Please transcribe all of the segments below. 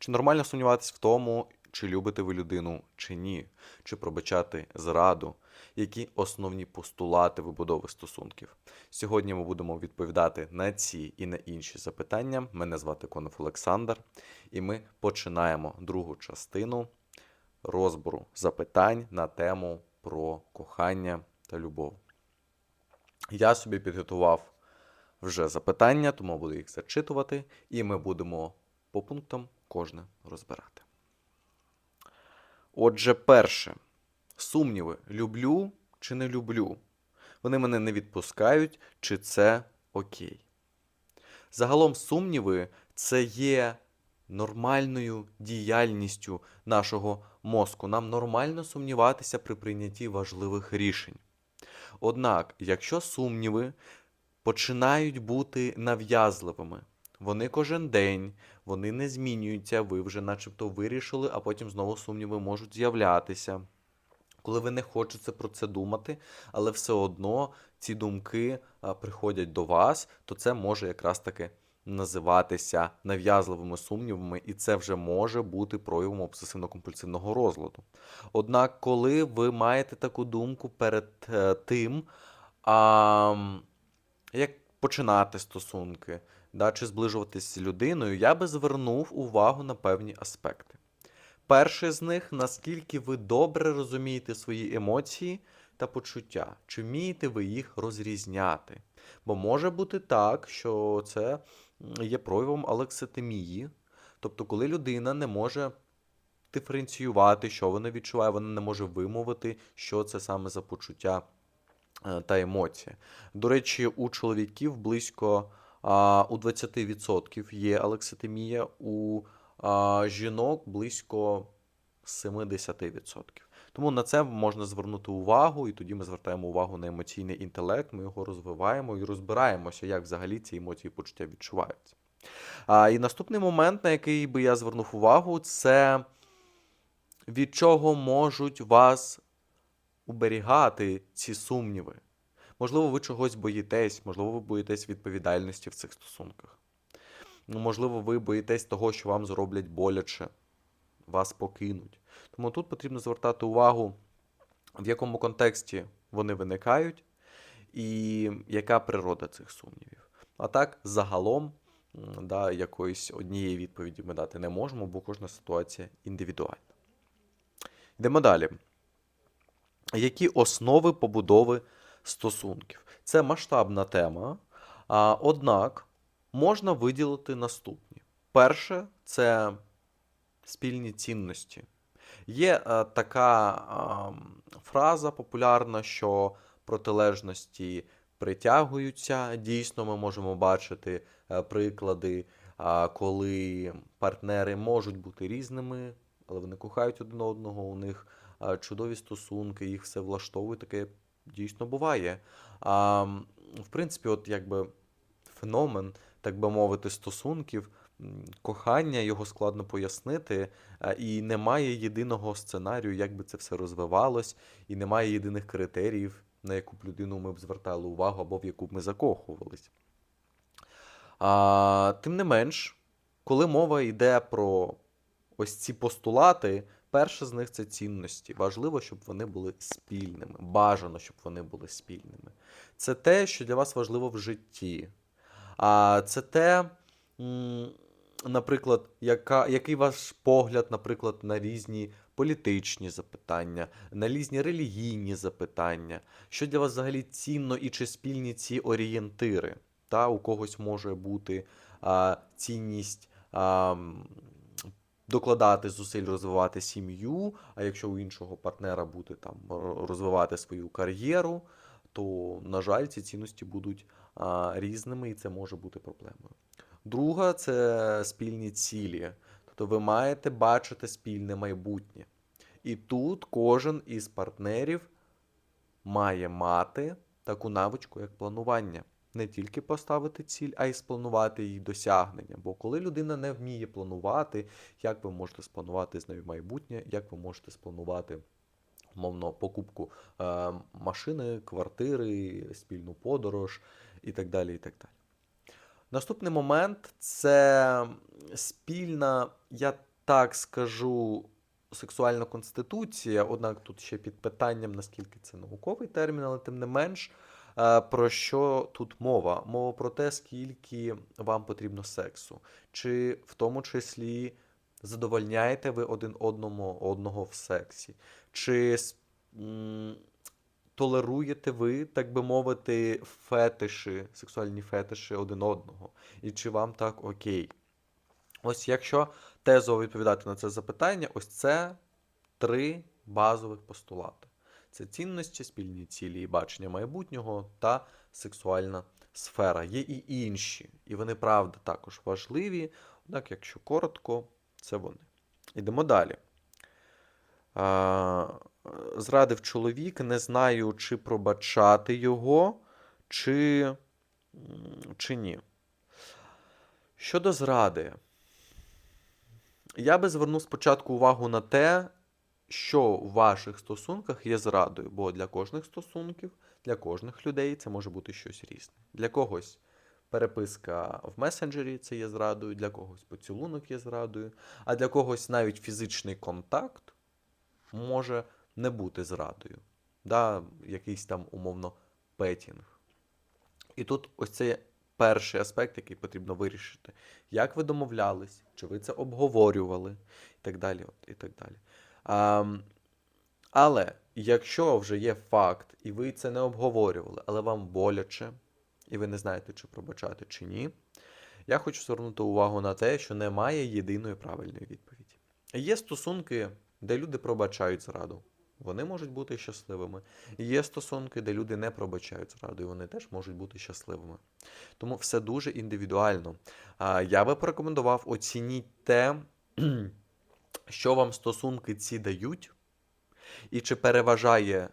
Чи нормально сумніватись в тому, чи любите ви людину, чи ні, чи пробачати зраду, які основні постулати вибудови стосунків. Сьогодні ми будемо відповідати на ці і на інші запитання. Мене звати Конов Олександр, і ми починаємо другу частину розбору запитань на тему про кохання та любов. Я собі підготував вже запитання, тому буду їх зачитувати, і ми будемо по пунктам кожне розбирати. Отже, перше. Сумніви: люблю чи не люблю? Вони мене не відпускають, чи це окей. Загалом, сумніви це є нормальною діяльністю нашого мозку. Нам нормально сумніватися при прийнятті важливих рішень. Однак, якщо сумніви починають бути нав'язливими, вони кожен день, вони не змінюються, ви вже начебто вирішили, а потім знову сумніви можуть з'являтися. Коли ви не хочете про це думати, але все одно ці думки приходять до вас, то це може якраз таки називатися нав'язливими сумнівами, і це вже може бути проявом обсесивно-компульсивного розладу. Однак, коли ви маєте таку думку перед е, тим, а, як починати стосунки, да, чи зближуватись з людиною, я би звернув увагу на певні аспекти. Перший з них наскільки ви добре розумієте свої емоції та почуття, чи вмієте ви їх розрізняти. Бо може бути так, що це є проявом алекситимії, тобто, коли людина не може диференціювати, що вона відчуває, вона не може вимовити, що це саме за почуття е, та емоції. До речі, у чоловіків близько у 20% є алекситимія, у жінок близько 70%. Тому на це можна звернути увагу, і тоді ми звертаємо увагу на емоційний інтелект, ми його розвиваємо і розбираємося, як взагалі ці емоції почуття відчуваються. А, і наступний момент, на який би я звернув увагу, це від чого можуть вас уберігати ці сумніви. Можливо, ви чогось боїтесь, можливо, ви боїтесь відповідальності в цих стосунках. Ну, можливо, ви боїтесь того, що вам зроблять боляче, вас покинуть. Тому тут потрібно звертати увагу, в якому контексті вони виникають, і яка природа цих сумнівів. А так, загалом, да, якоїсь однієї відповіді ми дати не можемо, бо кожна ситуація індивідуальна. Йдемо далі. Які основи побудови стосунків? Це масштабна тема, однак можна виділити наступні. Перше це спільні цінності. Є е, така фраза популярна, що протилежності притягуються. Дійсно, ми можемо бачити е, приклади, коли партнери можуть бути різними, але вони кохають один одного, у них чудові стосунки, їх все влаштовує, таке дійсно буває. А, в принципі, от якби феномен, так би мовити, стосунків, кохання, його складно пояснити, і немає єдиного сценарію, як би це все розвивалось, і немає єдиних критеріїв, на яку б людину ми б звертали увагу або в яку б ми закохувались. А, тим не менш, коли мова йде про ось ці постулати, перше з них це цінності. Важливо, щоб вони були спільними. Бажано, щоб вони були спільними. Це те, що для вас важливо в житті. А це те, наприклад, яка, який ваш погляд, наприклад, на різні політичні запитання, на різні релігійні запитання, що для вас взагалі цінно і чи спільні ці орієнтири. Та у когось може бути а, цінність а, докладати зусиль розвивати сім'ю, а якщо у іншого партнера бути там розвивати свою кар'єру, то, на жаль, ці цінності будуть а, різними, і це може бути проблемою. Друга це спільні цілі. Тобто ви маєте бачити спільне майбутнє. І тут кожен із партнерів має мати таку навичку, як планування. Не тільки поставити ціль, а й спланувати її досягнення. Бо коли людина не вміє планувати, як ви можете спланувати з нею майбутнє, як ви можете спланувати умовно покупку е, машини, квартири, спільну подорож і так далі. і так далі. Наступний момент це спільна, я так скажу, сексуальна конституція, однак тут ще під питанням, наскільки це науковий термін, але тим не менш, про що тут мова? Мова про те, скільки вам потрібно сексу, чи в тому числі задовольняєте ви один одному одного в сексі, чи толеруєте ви, так би мовити, фетиші, сексуальні фетиші один одного, і чи вам так окей? Ось якщо тезово відповідати на це запитання, ось це три базових постулати: це цінності, спільні цілі і бачення майбутнього та сексуальна сфера. Є і інші, і вони правда також важливі. Однак, якщо коротко, це вони. Йдемо далі. Зрадив чоловік, не знаю, чи пробачати його, чи, чи ні. Щодо зради, я би звернув спочатку увагу на те, що в ваших стосунках є зрадою, бо для кожних стосунків, для кожних людей це може бути щось різне. Для когось переписка в месенджері це є зрадою, для когось поцілунок є зрадою, а для когось навіть фізичний контакт може не бути зрадою. Да, якийсь там умовно петінг. І тут ось це перший аспект, який потрібно вирішити. Як ви домовлялись, чи ви це обговорювали, і так далі. От, і так далі. А, але якщо вже є факт, і ви це не обговорювали, але вам боляче, і ви не знаєте, чи пробачати, чи ні, я хочу звернути увагу на те, що немає єдиної правильної відповіді. Є стосунки, де люди пробачають зраду. Вони можуть бути щасливими. Є стосунки, де люди не пробачають зраду, і вони теж можуть бути щасливими. Тому все дуже індивідуально. Я би порекомендував оцініть те, що вам стосунки ці дають, і чи переважає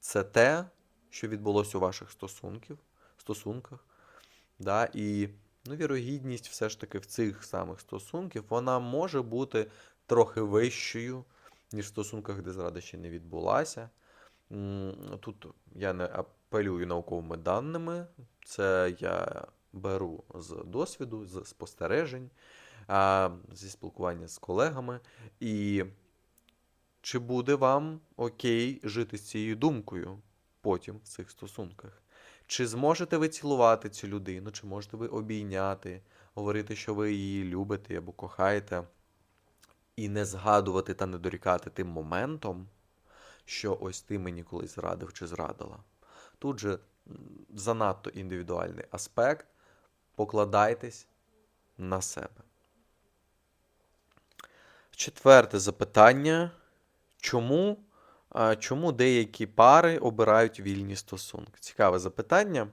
це те, що відбулося у ваших стосунків, стосунках. Да? І ну, вірогідність все ж таки в цих самих стосунків, вона може бути трохи вищою, ніж в стосунках, де зрада ще не відбулася. Тут я не апелюю науковими даними, це я беру з досвіду, з спостережень, зі спілкування з колегами. І чи буде вам окей жити з цією думкою потім в цих стосунках? Чи зможете ви цілувати цю людину, чи можете ви обійняти, говорити, що ви її любите або кохаєте, і не згадувати та не дорікати тим моментом, що ось ти мені колись зрадив чи зрадила. Тут же занадто індивідуальний аспект. Покладайтесь на себе. Четверте запитання. Чому, чому деякі пари обирають вільні стосунки? Цікаве запитання.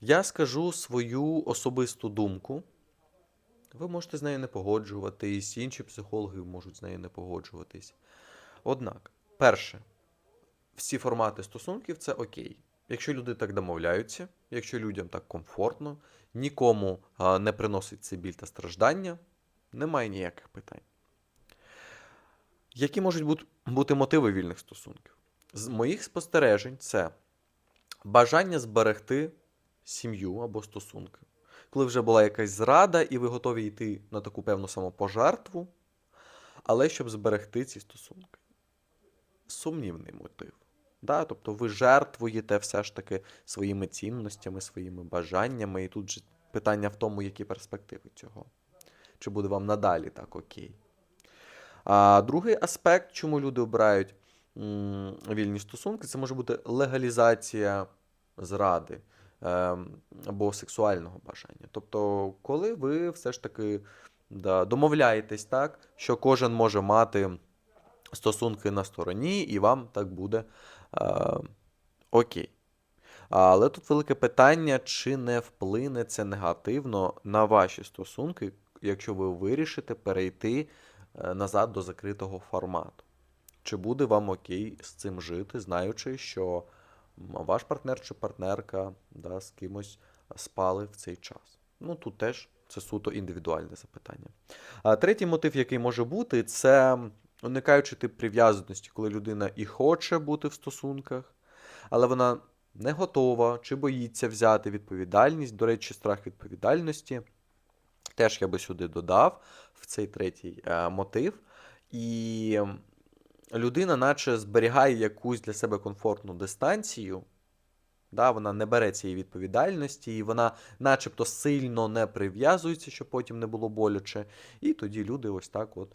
Я скажу свою особисту думку. Ви можете з нею не погоджуватись, інші психологи можуть з нею не погоджуватись. Однак, перше, всі формати стосунків це окей. Якщо люди так домовляються, якщо людям так комфортно, нікому не приносить це біль та страждання, немає ніяких питань. Які можуть бути, мотиви вільних стосунків? З моїх спостережень, це бажання зберегти сім'ю або стосунки. Коли вже була якась зрада, і ви готові йти на таку певну самопожертву, але щоб зберегти ці стосунки. Сумнівний мотив. Да? Тобто ви жертвуєте все ж таки своїми цінностями, своїми бажаннями, і тут же питання в тому, які перспективи цього. Чи буде вам надалі так окей? А другий аспект, чому люди обирають вільні стосунки, це може бути легалізація зради ем, або сексуального бажання. Тобто, коли ви все ж таки да, домовляєтесь так, що кожен може мати стосунки на стороні, і вам так буде е, окей. Але тут велике питання, чи не вплине це негативно на ваші стосунки, якщо ви вирішите перейти е, назад до закритого формату. Чи буде вам окей з цим жити, знаючи, що ваш партнер чи партнерка да, з кимось спали в цей час? Ну, тут теж це суто індивідуальне запитання. А третій мотив, який може бути, це уникаючи тип прив'язаності, коли людина і хоче бути в стосунках, але вона не готова чи боїться взяти відповідальність. До речі, страх відповідальності теж я би сюди додав в цей третій е, мотив. І людина, наче зберігає якусь для себе комфортну дистанцію. Да, вона не бере цієї відповідальності, і вона начебто сильно не прив'язується, щоб потім не було боляче. І тоді люди ось так от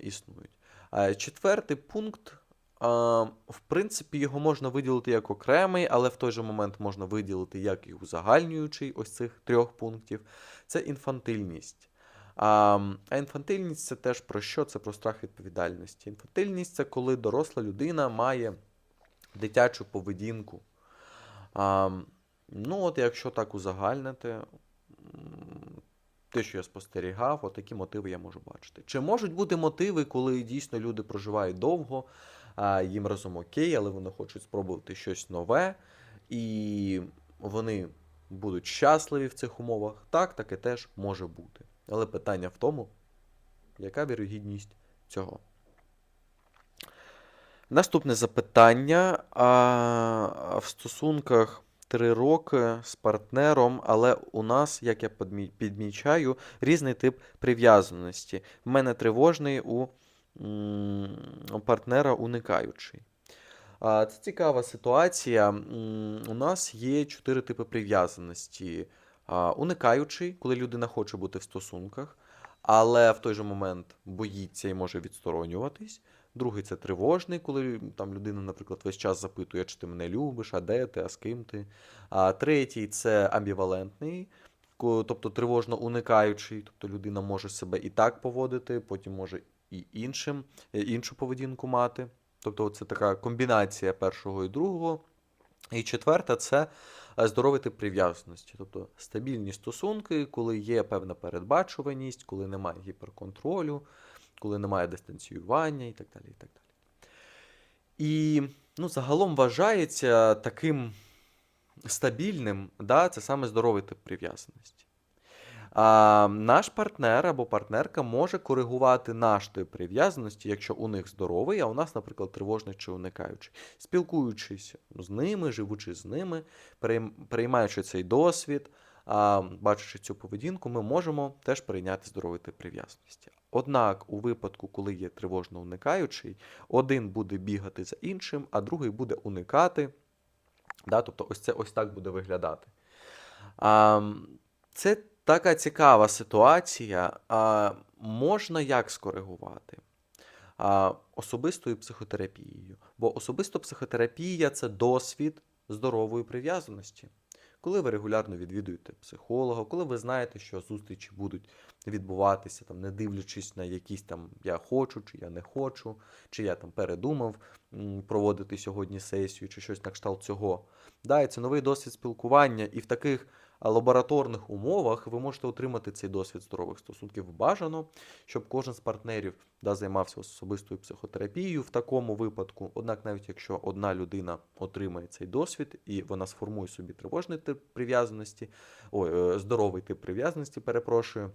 існують. А четвертий пункт. В принципі, його можна виділити як окремий, але в той же момент можна виділити як і узагальнюючий ось цих трьох пунктів. Це інфантильність. А, інфантильність це теж про що? Це про страх відповідальності. Інфантильність це коли доросла людина має дитячу поведінку. А, ну, от якщо так узагальнити, те, що я спостерігав, от такі мотиви я можу бачити. Чи можуть бути мотиви, коли дійсно люди проживають довго, їм разом окей, але вони хочуть спробувати щось нове, і вони будуть щасливі в цих умовах? Так, таке теж може бути. Але питання в тому, яка вірогідність цього? Наступне запитання. А, в стосунках три роки з партнером, але у нас, як я підмічаю, різний тип прив'язаності. В мене тривожний, у партнера уникаючий. Це цікава ситуація. У нас є чотири типи прив'язаності. Уникаючий, коли людина хоче бути в стосунках, але в той же момент боїться і може відсторонюватись. Другий це тривожний, коли там людина, наприклад, весь час запитує, чи ти мене любиш, а де ти, а з ким ти. А третій це амбівалентний, тобто тривожно уникаючий, тобто людина може себе і так поводити, потім може і іншим, е, іншу поведінку мати. Тобто це така комбінація першого і другого. І четверта це е, здоровий тип прив'язаності, тобто стабільні стосунки, коли є певна передбачуваність, коли немає гіперконтролю, коли немає дистанціювання і так далі. І, так далі. і ну, загалом вважається таким стабільним, да, це саме здоровий тип прив'язаності. А, наш партнер або партнерка може коригувати наш прив'язаності, якщо у них здоровий, а у нас, наприклад, тривожний чи уникаючий. Спілкуючись з ними, живучи з ними, переймаючи цей досвід, а, бачачи цю поведінку, ми можемо теж прийняти здоровий тип прив'язаності. Однак, у випадку, коли є тривожно уникаючий, один буде бігати за іншим, а другий буде уникати. Да? Тобто, ось це ось так буде виглядати. А, це така цікава ситуація. А, можна як скоригувати? А, особистою психотерапією. Бо особисто психотерапія це досвід здорової прив'язаності. Коли ви регулярно відвідуєте психолога, коли ви знаєте, що зустрічі будуть відбуватися, там, не дивлячись на якісь там я хочу, чи я не хочу, чи я там передумав проводити сьогодні сесію, чи щось на кшталт цього. Да, і це новий досвід спілкування, і в таких лабораторних умовах ви можете отримати цей досвід здорових стосунків бажано, щоб кожен з партнерів да, займався особистою психотерапією в такому випадку. Однак, навіть якщо одна людина отримає цей досвід і вона сформує собі тривожний тип прив'язаності, ой, е, здоровий тип прив'язаності, перепрошую.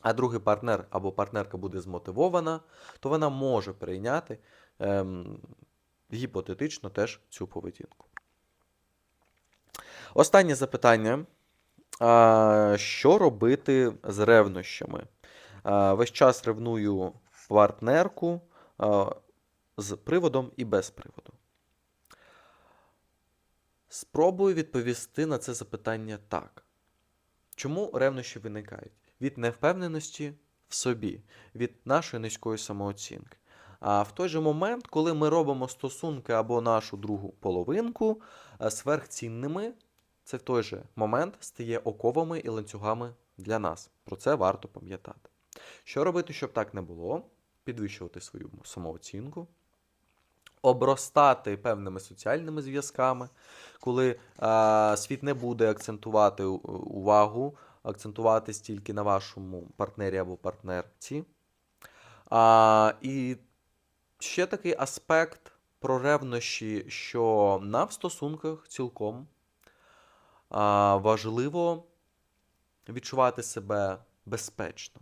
А другий партнер або партнерка буде змотивована, то вона може прийняти ем, гіпотетично теж цю поведінку. Останнє запитання. Що робити з ревнощами? Весь час ревную партнерку з приводом і без приводу. Спробую відповісти на це запитання так. Чому ревнощі виникають? Від невпевненості в собі, від нашої низької самооцінки. А в той же момент, коли ми робимо стосунки або нашу другу половинку сверхцінними, це в той же момент стає оковами і ланцюгами для нас. Про це варто пам'ятати. Що робити, щоб так не було? Підвищувати свою самооцінку, обростати певними соціальними зв'язками, коли а, світ не буде акцентувати увагу, акцентуватись тільки на вашому партнері або партнерці. А, і ще такий аспект про ревнощі, що нам в стосунках цілком важливо відчувати себе безпечно.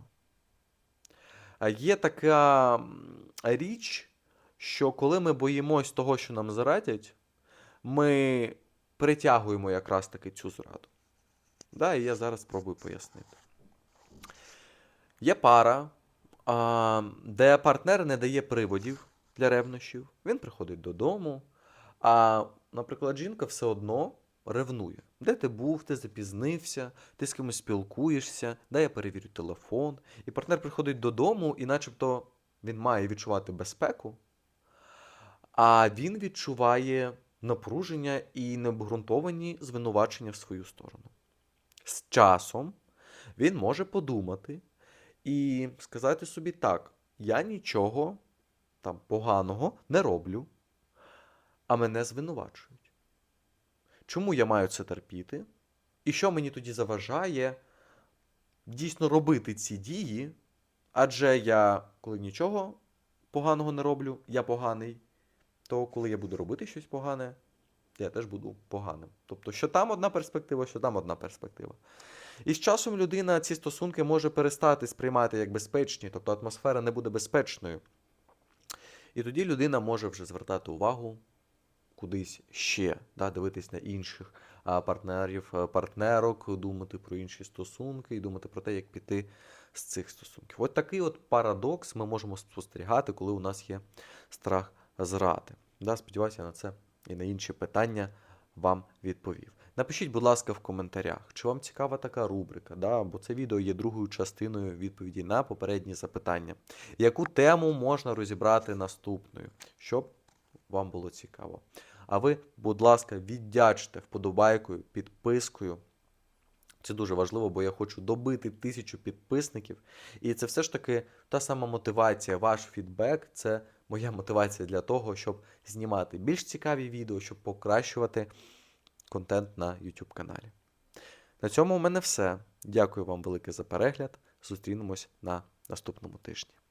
Є така річ, що коли ми боїмось того, що нам зрадять, ми притягуємо якраз таки цю зраду. Да, і я зараз спробую пояснити. Є пара, де партнер не дає приводів для ревнощів. Він приходить додому, а, наприклад, жінка все одно ревнує. Де ти був, ти запізнився, ти з кимось спілкуєшся, дай я перевірю телефон. І партнер приходить додому, і начебто він має відчувати безпеку, а він відчуває напруження і необґрунтовані звинувачення в свою сторону. З часом він може подумати і сказати собі так: я нічого там поганого не роблю, а мене звинувачують. Чому я маю це терпіти? І що мені тоді заважає дійсно робити ці дії? Адже я, коли нічого поганого не роблю, я поганий, то коли я буду робити щось погане, я теж буду поганим. Тобто, що там одна перспектива, що там одна перспектива. І з часом людина ці стосунки може перестати сприймати як безпечні, тобто атмосфера не буде безпечною. І тоді людина може вже звертати увагу кудись ще, да, дивитись на інших партнерів, партнерок, думати про інші стосунки і думати про те, як піти з цих стосунків. От такий от парадокс ми можемо спостерігати, коли у нас є страх зради. Да, сподіваюся, я на це і на інші питання вам відповів. Напишіть, будь ласка, в коментарях, чи вам цікава така рубрика, да? бо це відео є другою частиною відповіді на попередні запитання. Яку тему можна розібрати наступною, щоб вам було цікаво. А ви, будь ласка, віддячте вподобайкою, підпискою. Це дуже важливо, бо я хочу добити тисячу підписників. І це все ж таки та сама мотивація, ваш фідбек це моя мотивація для того, щоб знімати більш цікаві відео, щоб покращувати контент на YouTube каналі. На цьому у мене все. Дякую вам велике за перегляд. Зустрінемось на наступному тижні.